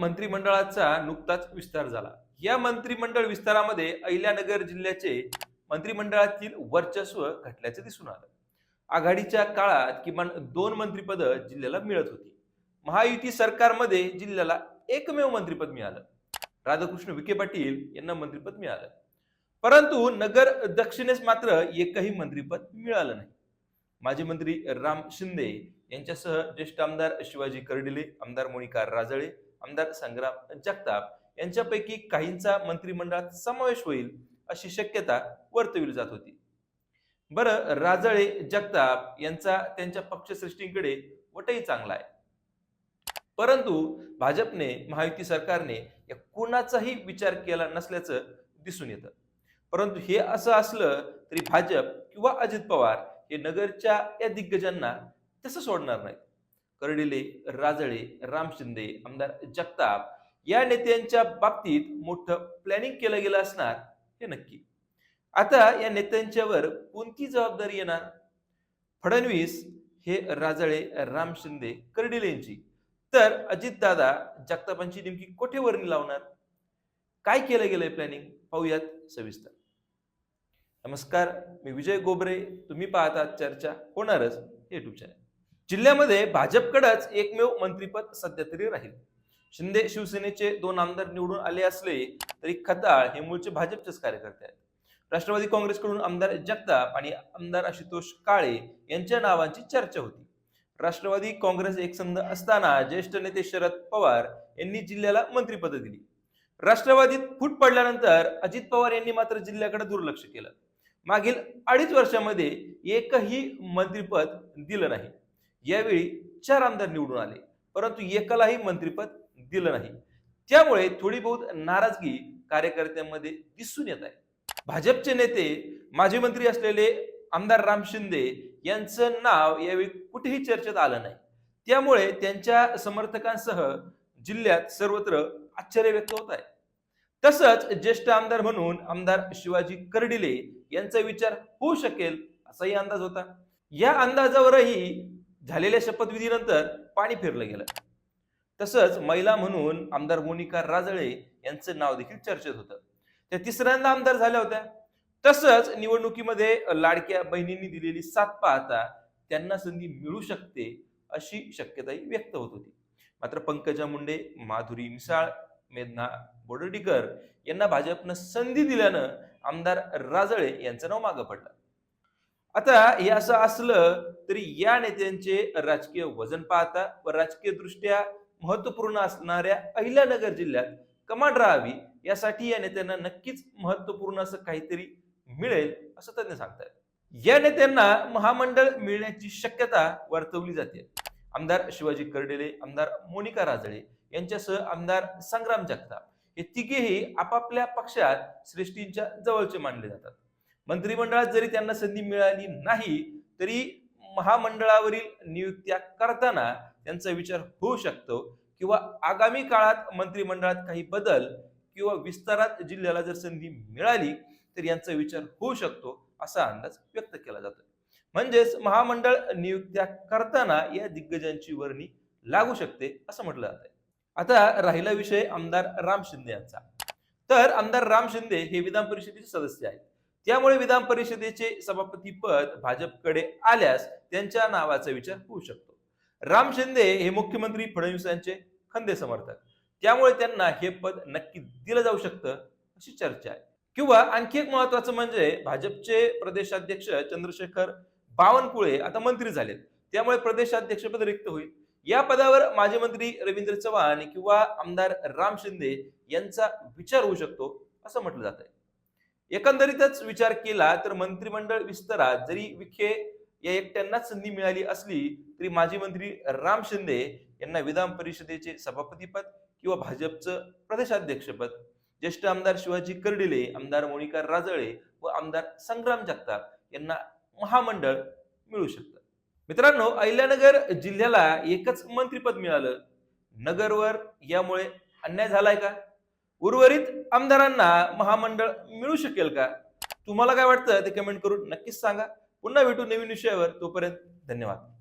मंत्रिमंडळाचा नुकताच विस्तार झाला. या मंत्रिमंडळ विस्तारामध्ये अहिल्यानगर जिल्ह्याचे मंत्रिमंडळातील वर्चस्व घटल्याचे दिसून आलं. आघाडीच्या काळात किमान दोन मंत्रिपद जिल्ह्याला मिळत होती. महायुती सरकारमध्ये जिल्ह्याला एकमेव मंत्रिपद मिळालं. राधाकृष्ण विखे पाटील यांना मंत्रिपद मिळालं. परंतु नगर दक्षिणेस मात्र एकही मंत्रिपद मिळालं नाही. माजी मंत्री राम शिंदे यांच्यासह ज्येष्ठ आमदार शिवाजी कर्डिले आमदार मोनिका राजळे आमदार संग्राम जगताप यांच्यापैकी काहींचा मंत्रिमंडळात समावेश होईल अशी शक्यता वर्तविली जात होती. बरं राजळे जगताप यांचा त्यांच्या पक्षश्रेष्ठींकडे वटही चांगला आहे. परंतु भाजपने महायुती सरकारने या कुणाचाही विचार केला नसल्याचं दिसून येतं. परंतु हे असं असलं तरी भाजप किंवा अजित पवार हे नगरच्या या दिग्गजांना तसं सोडणार नाहीत. कर्डिले राजळे राम शिंदे आमदार जगताप या नेत्यांच्या बाबतीत मोठं प्लॅनिंग केलं गेलं असणार हे नक्की. आता या नेत्यांच्यावर कोणती जबाबदारी येणार? फडणवीस हे राजळे राम शिंदे कर्डिलेंची. तर अजितदादा जगतापांची नेमकी कोठे वर्णी लावणार? काय केलं गेलंय प्लॅनिंग पाहूयात सविस्तर. नमस्कार मी विजय गोबरे. तुम्ही पाहतात चर्चा होणारच. हे युट्यूब चॅनल जिल्ह्यामध्ये भाजपकडंच एकमेव मंत्रीपद सध्या तरी राहील. शिंदे शिवसेनेचे दोन आमदार निवडून आले असले तरी खताळ हे मूळचे भाजपचेच कार्यकर्ते आहेत. राष्ट्रवादी काँग्रेसकडून आमदार जगताप आणि आमदार आशुतोष काळे यांच्या नावांची चर्चा होती. राष्ट्रवादी काँग्रेस एकसंध असताना ज्येष्ठ नेते शरद पवार यांनी जिल्ह्याला मंत्रिपद दिली. राष्ट्रवादीत फूट पडल्यानंतर अजित पवार यांनी मात्र जिल्ह्याकडे दुर्लक्ष केलं. मागील अडीच वर्षामध्ये एकही मंत्रिपद दिलं नाही. यावेळी चार आमदार निवडून आले. परंतु एकालाही मंत्रिपद दिलं नाही. त्यामुळे थोडी बहुत नाराजगी कार्यकर्त्यांमध्ये दिसून येत आहे. भाजपचे नेते माजी मंत्री असलेले आमदार राम शिंदे यांचं नाव यावेळी कुठेही चर्चेत आलं नाही. त्यामुळे त्यांच्या समर्थकांसह जिल्ह्यात सर्वत्र आश्चर्य व्यक्त होत आहे. तसंच ज्येष्ठ आमदार म्हणून आमदार शिवाजी कर्डिले यांचा विचार होऊ शकेल असाही अंदाज होता. या अंदाजावरही झालेल्या शपथविधीनंतर पाणी फिरलं गेलं. तसंच महिला म्हणून आमदार मोनिका राजळे यांचं नाव देखील चर्चेत होतं. त्या तिसऱ्यांदा आमदार झाल्या होत्या. तसंच निवडणुकीमध्ये लाडक्या बहिणींनी दिलेली साथ पाहता त्यांना संधी मिळू शकते अशी शक्यताही व्यक्त होत होती. मात्र पंकजा मुंडे माधुरी मिसाळ मेघना बोर्डीकर यांना भाजपनं संधी दिल्यानं आमदार राजळे यांचं नाव मागं पडलं. आता हे असं असलं तरी या नेत्यांचे राजकीय वजन पाहता व राजकीय दृष्ट्या महत्त्वपूर्ण असणाऱ्या अहिल्यानगर जिल्ह्यात कमांड राहावी यासाठी या नेत्यांना नक्कीच महत्त्वपूर्ण असं काहीतरी मिळेल असं तज्ञ सांगतात या नेत्यांना महामंडळ मिळण्याची शक्यता वर्तवली जाते. आमदार शिवाजी कर्डेले आमदार मोनिका राजळे यांच्यासह आमदार संग्राम जगताप हे तिघेही आपापल्या पक्षात श्रेष्ठींच्या जवळचे मानले जातात. मंत्रिमंडळात जरी त्यांना संधी मिळाली नाही तरी महामंडळावरील नियुक्त्या करताना त्यांचा विचार होऊ शकतो किंवा आगामी काळात मंत्रिमंडळात काही बदल किंवा विस्तारात जिल्ह्याला जर संधी मिळाली तर यांचा विचार होऊ शकतो असा अंदाज व्यक्त केला जातो म्हणजेच महामंडळ नियुक्त्या करताना या दिग्गजांची वर्णी लागू शकते असं म्हटलं जात आता राहिला विषय आमदार राम शिंदे यांचा. तर आमदार राम शिंदे हे विधान परिषदेचे सदस्य आहेत. त्यामुळे विधान परिषदेचे सभापती पद भाजपकडे आल्यास त्यांच्या नावाचा विचार होऊ शकतो. राम शिंदे हे मुख्यमंत्री फडणवीस यांचे खंदे समर्थक. त्यामुळे त्यांना हे पद नक्की दिलं जाऊ शकतं अशी चर्चा आहे. किंवा आणखी एक महत्वाचं म्हणजे भाजपचे प्रदेशाध्यक्ष चंद्रशेखर बावनकुळे आता मंत्री झालेत. त्यामुळे प्रदेशाध्यक्षपद रिक्त होईल. या पदावर माजी मंत्री रवींद्र चव्हाण किंवा आमदार राम शिंदे यांचा विचार होऊ शकतो असं म्हटलं जात आहे एकंदरीतच विचार केला तर मंत्रिमंडळ विस्तारात जरी विखे या एकट्यांनाच संधी मिळाली असली तरी माजी मंत्री राम शिंदे यांना विधान परिषदेचे सभापतीपद किंवा भाजपचं प्रदेशाध्यक्षपद ज्येष्ठ आमदार शिवाजी कर्डिले आमदार मोनिका राजळे व आमदार संग्राम जगताप यांना महामंडळ मिळू शकतं. मित्रांनो अहिल्यानगर जिल्ह्याला एकच मंत्रिपद मिळालं. नगरवर यामुळे अन्याय झालाय का? उर्वरित आमदारांना महामंडळ मिळू शकेल का? तुम्हाला काय वाटतं ते कमेंट करून नक्कीच सांगा. पुन्हा भेटू नवीन विषयावर. तोपर्यंत धन्यवाद.